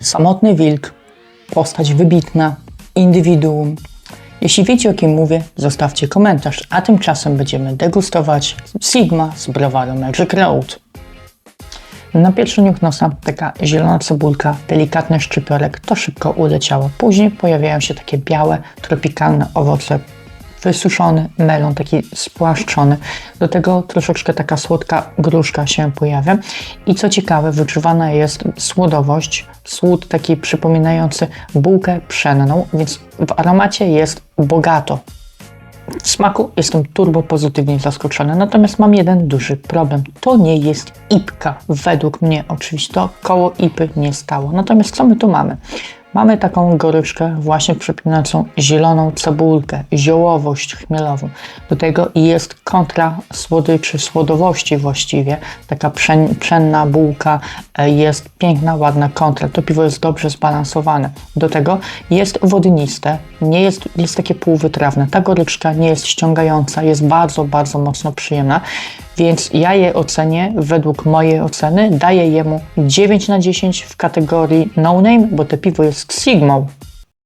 Samotny wilk, postać wybitna, indywiduum. Jeśli wiecie o kim mówię, zostawcie komentarz, a tymczasem będziemy degustować Sigma z browaru Magic Road. Na pierwszy niuch nosa taka zielona cebulka, delikatny szczypiorek, to szybko uleciało. Później pojawiają się takie białe, tropikalne owoce, wysuszony melon, taki spłaszczony. Do tego troszeczkę taka słodka gruszka się pojawia. I co ciekawe, wyczuwana jest słodowość, słód taki przypominający bułkę pszenną, więc w aromacie jest bogato. W smaku jestem turbo pozytywnie zaskoczony, natomiast mam jeden duży problem. To nie jest ipka, według mnie oczywiście. To koło ipy nie stało. Natomiast co my tu mamy? Mamy taką goryczkę właśnie przypominającą zieloną cebulkę, ziołowość chmielową. Do tego jest kontra słodyczy, słodowości właściwie. Taka pszen, pszenna bułka, e, jest piękna, ładna kontra. To piwo jest dobrze zbalansowane. Do tego jest wodniste, nie jest, jest takie półwytrawne. Ta goryczka nie jest ściągająca, jest bardzo, bardzo mocno przyjemna. Więc ja je ocenię, według mojej oceny, daję jemu 9 na 10 w kategorii no name, bo to piwo jest сігмав.